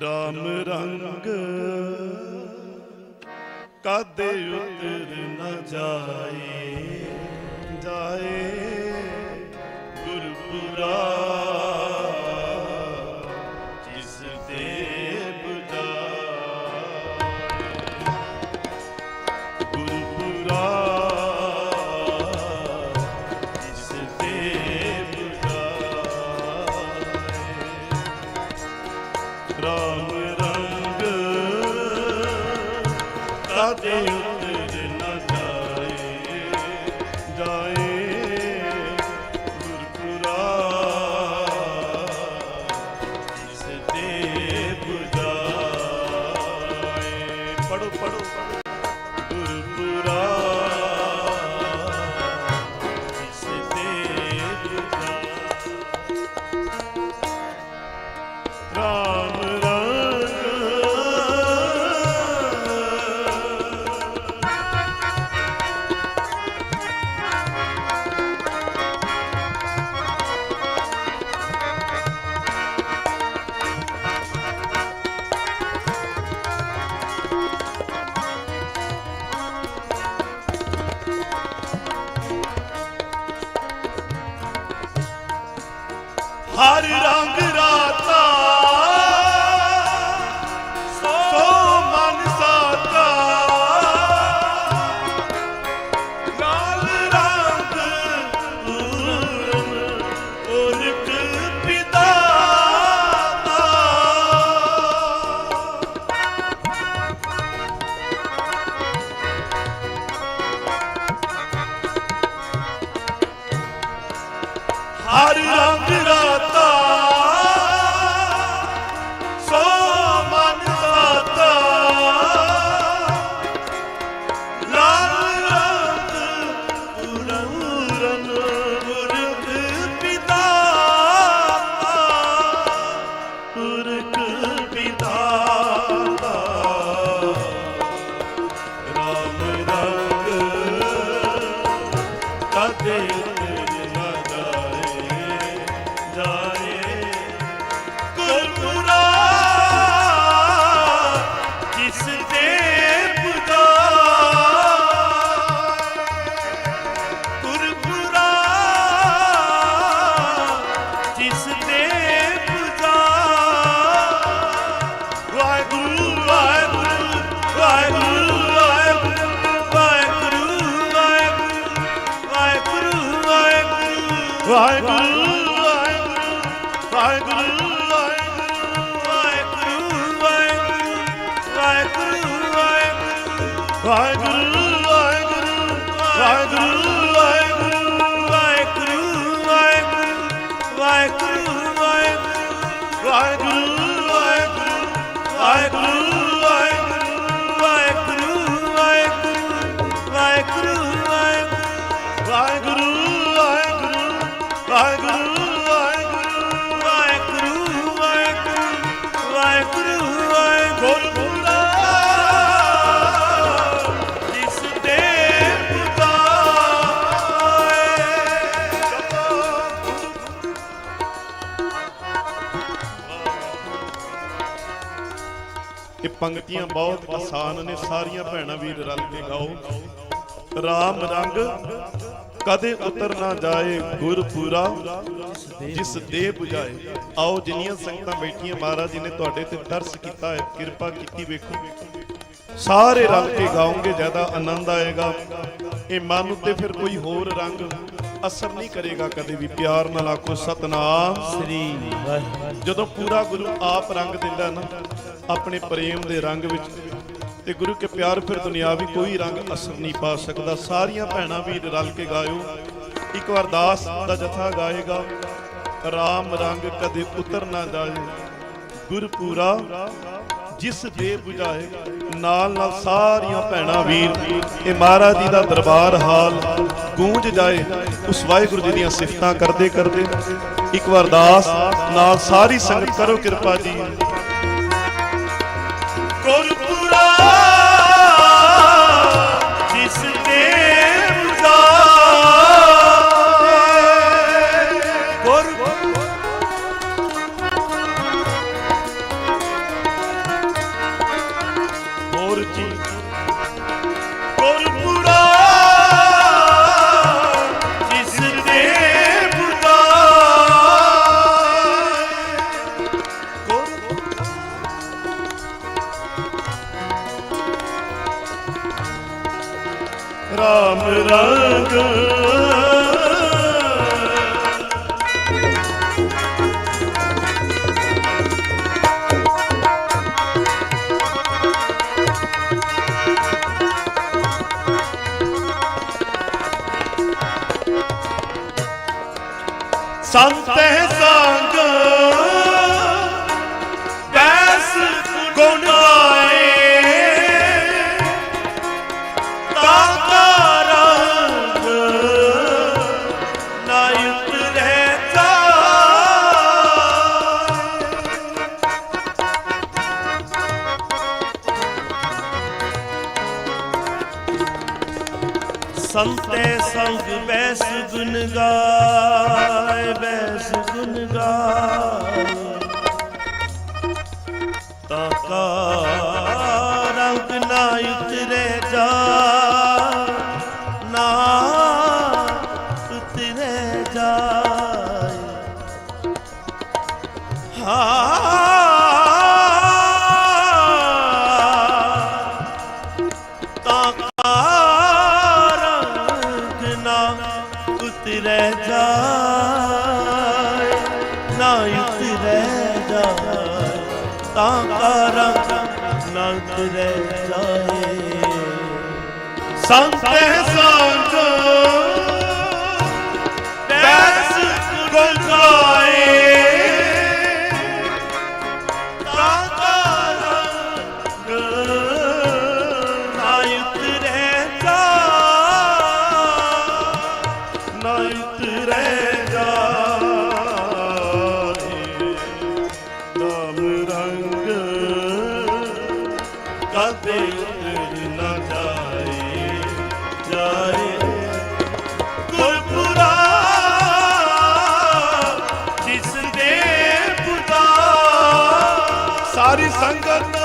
ਰਾਮ ਰੰਗ। ਕਾਦੇ ਉਤਰ ਨਾ ਜਾਏ? ਜਾਏ ਗੁਰਪੁਰਾ ਰਾਮ ਰੰਗ ਕਾਦੇ ਪੰਕਤੀਆਂ ਬਹੁਤ ਆਸਾਨ ਨੇ ਸਾਰੀਆਂ ਭੈਣਾਂ ਵੀਰ ਰਲ ਕੇ ਗਾਓ। RAM ਰੰਗ ਕਦੇ ਉਤਰ ਨਾ ਜਾਏ ਗੁਰਪੂਰਾ ਜਿਸ ਦੇ 부ਝਾਏ ਆਓ ਜਿੰਨੀਆਂ ਸੰਗਤਾਂ ਬੈਠੀਆਂ ਮਹਾਰਾਜ ਜੀ ਨੇ ਤੁਹਾਡੇ ਤੇ ਤਰਸ ਕੀਤਾ ਹੈ ਕਿਰਪਾ ਕੀਤੀ ਵੇਖੋ। ਸਾਰੇ ਰਲ ਕੇ ਗਾਓਗੇ ਜ਼ਿਆਦਾ ਆਨੰਦ ਆਏਗਾ। ਇਹ ਮਨ ਉੱਤੇ ਫਿਰ ਕੋਈ ਹੋਰ ਰੰਗ ਅਸਰ ਨਹੀਂ ਕਰੇਗਾ ਕਦੇ ਵੀ। ਪਿਆਰ ਨਾਲ ਆਖੋ ਸਤਨਾਮ। ਸ੍ਰੀ ਵਾਹਿਗੁਰੂ। ਜਦੋਂ ਪੂਰਾ ਗੁਰੂ ਆਪ ਰੰਗ ਦਿੰਦਾ ਨਾ ਆਪਣੇ ਪ੍ਰੇਮ ਦੇ ਰੰਗ ਵਿੱਚ। ਤੇ ਗੁਰੂ ਕੇ ਪਿਆਰ ਫਿਰ ਦੁਨਿਆਵੀ ਕੋਈ ਰੰਗ ਅਸਰ ਨਹੀਂ ਪਾ ਸਕਦਾ। ਸਾਰੀਆਂ ਭੈਣਾਂ ਵੀ ਰਲ ਕੇ ਗਾਇਓ। ਇੱਕ ਵਾਰ ਦਾਸ ਦਾ ਜਥਾ ਗਾਏਗਾ। ਰਾਮ ਰੰਗ ਕਦੇ ਉਤਰ ਨਾ ਜਾਏ। ਗੁਰਪੂਰਾ ਜਿਸ ਦੇ 부ਝਾਏ ਨਾਲ ਨਾਲ ਸਾਰੀਆਂ ਭੈਣਾਂ ਵੀਰ, ਇਹ ਮਹਾਰਾਜ ਜੀ ਦਾ ਦਰਬਾਰ ਹਾਲ ਗੂੰਜ ਜਾਏ। ਉਸ ਵਾਹਿਗੁਰੂ ਜੀ ਦੀਆਂ ਸਿਫਤਾਂ ਕਰਦੇ ਕਰਦੇ ਇੱਕ ਵਾਰ ਦਾਸ ਨਾਲ ਸਾਰੀ ਸੰਗਤ ਕਰੋ ਕਿਰਪਾ ਜੀ। ਗੁਰਪੁਰਾ ਸੰਤੈ ਸੰਗ ਸੰਤੇ ਸੰਗ ਬੈਸ ਗੁਣ ਗਾਏ ਬੈਸ ਗੁਣ ਗਾਏ ਤਾਂ ਕਾ ਰੰਗ ਨਾ ਉਤਰੈ ਜਾਏ ਨਾ ਉਤਰੈ ਜਾਏ ਤਾਂ ਕਾ ਨਾ ਉਤਰੈ ਜਾਏ। ਸੰਤੇ ਸੰਗ ਬੈਸ ਗੁਣ ਸਾਰੀ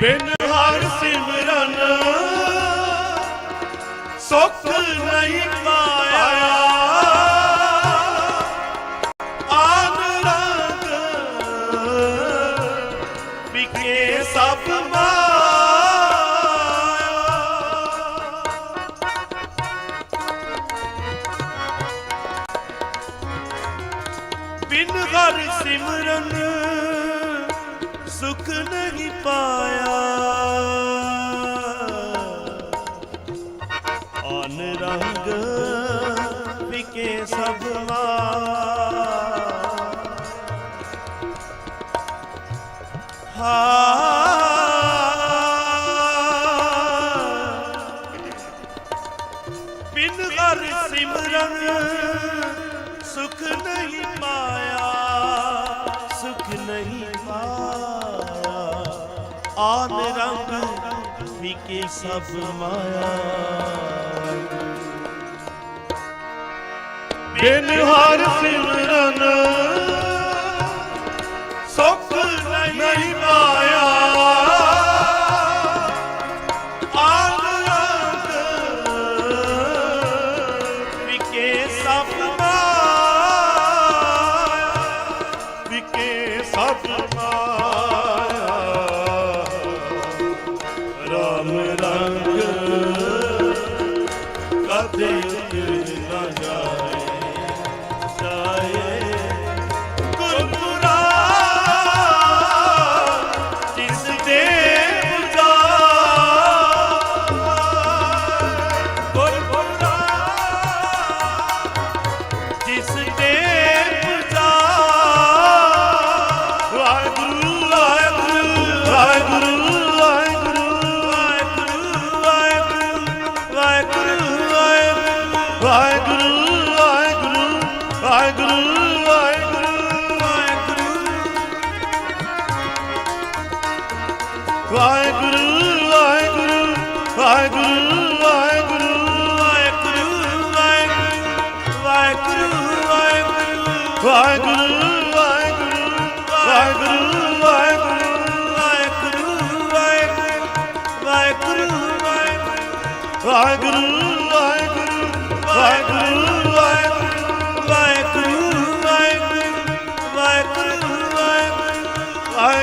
ਬਿਨ ਹਰ ਸਿਮਰਨ। ਸੁਖ ਨਹੀਂ ਪਾਇਆ। ਆਨ ਰੰਗ ਸਭ ਮਾਇਆ। ਬਿਨ ਹਰ ਸਿਮਰਨ ਸੁਖ ਨਹੀਂ ਪਾਇਆ। ਅਨ ਰੰਗ ਵਿਕੇ ਸਭ ਆਨ ਰੰਗ ਵਿਕੇ ਸਭ ਮਾਇਆ। ਬਿਨ ਹਰ ਸਿਮਰਨ ਕਦੇ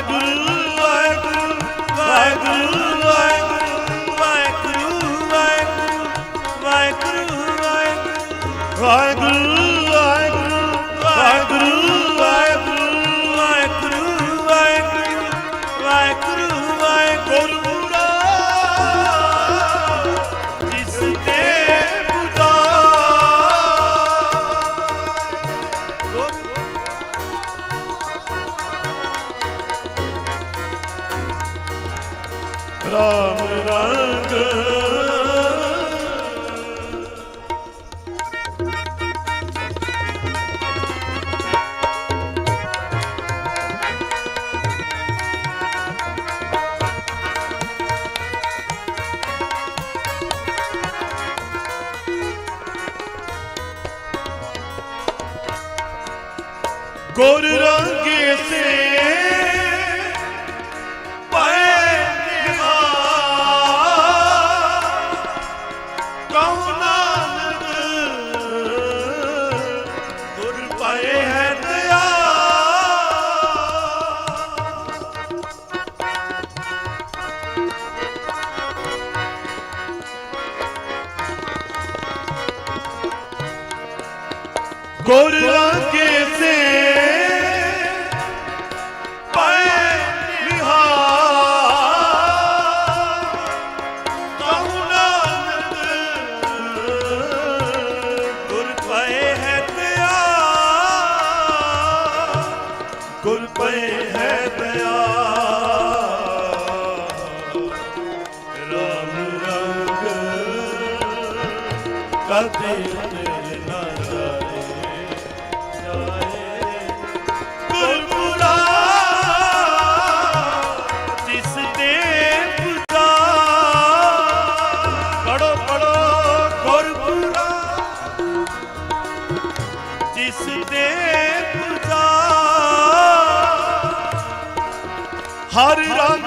দুর্ল ਰਾਮ ਰੰਗ हर रंग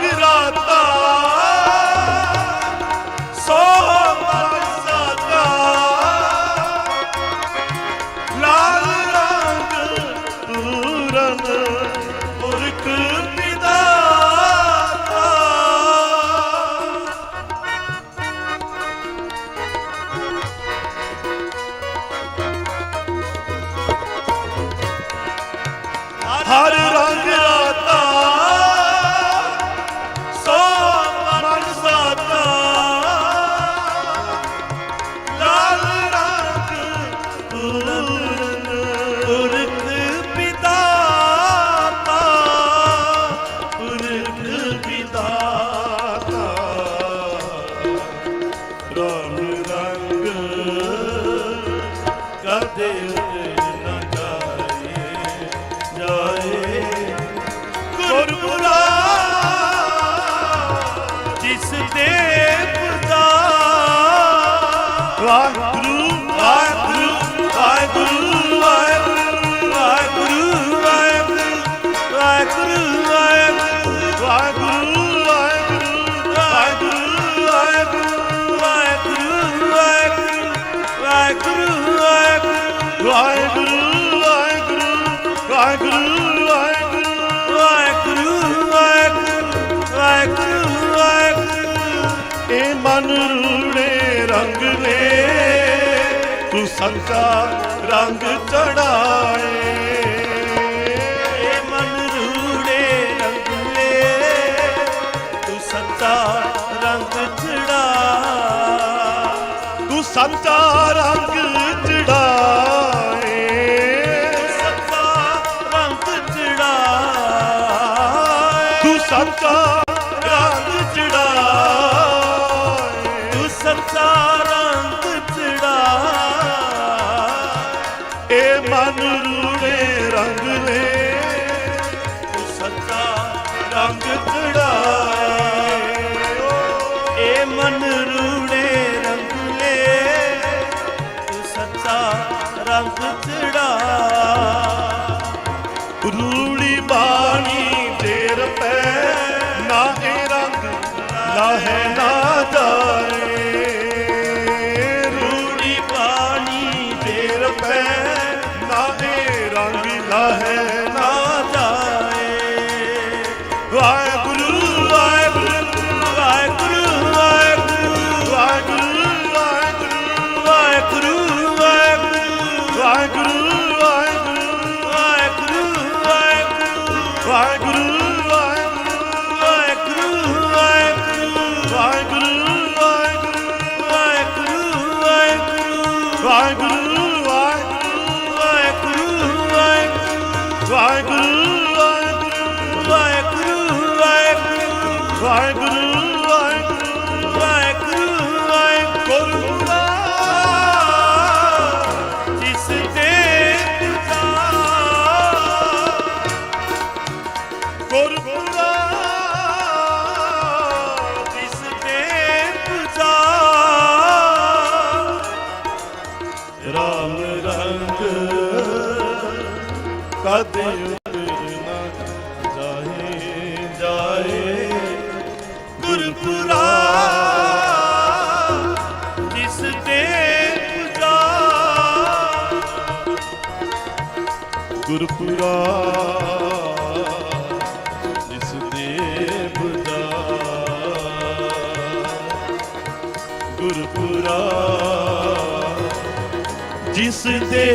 爽 ਸੰਚਾ ਰੰਗ ਚੜਾਏ। ਮਨ ਰੂੜੇ ਰੰਗ ਲੈ। ਤੂੰ ਸੰਚਾ ਰੰਗ ਚੜਾ ਤੂੰ ਸੰਚਾ ਰੰਗ ਵੇ ਸੱਚਾ ਰੰਗ ਚੜਾ ਗੁਰਪੁਰਾ ਗੁਰਪੁਰਾ ਜਿਸ ਦੇ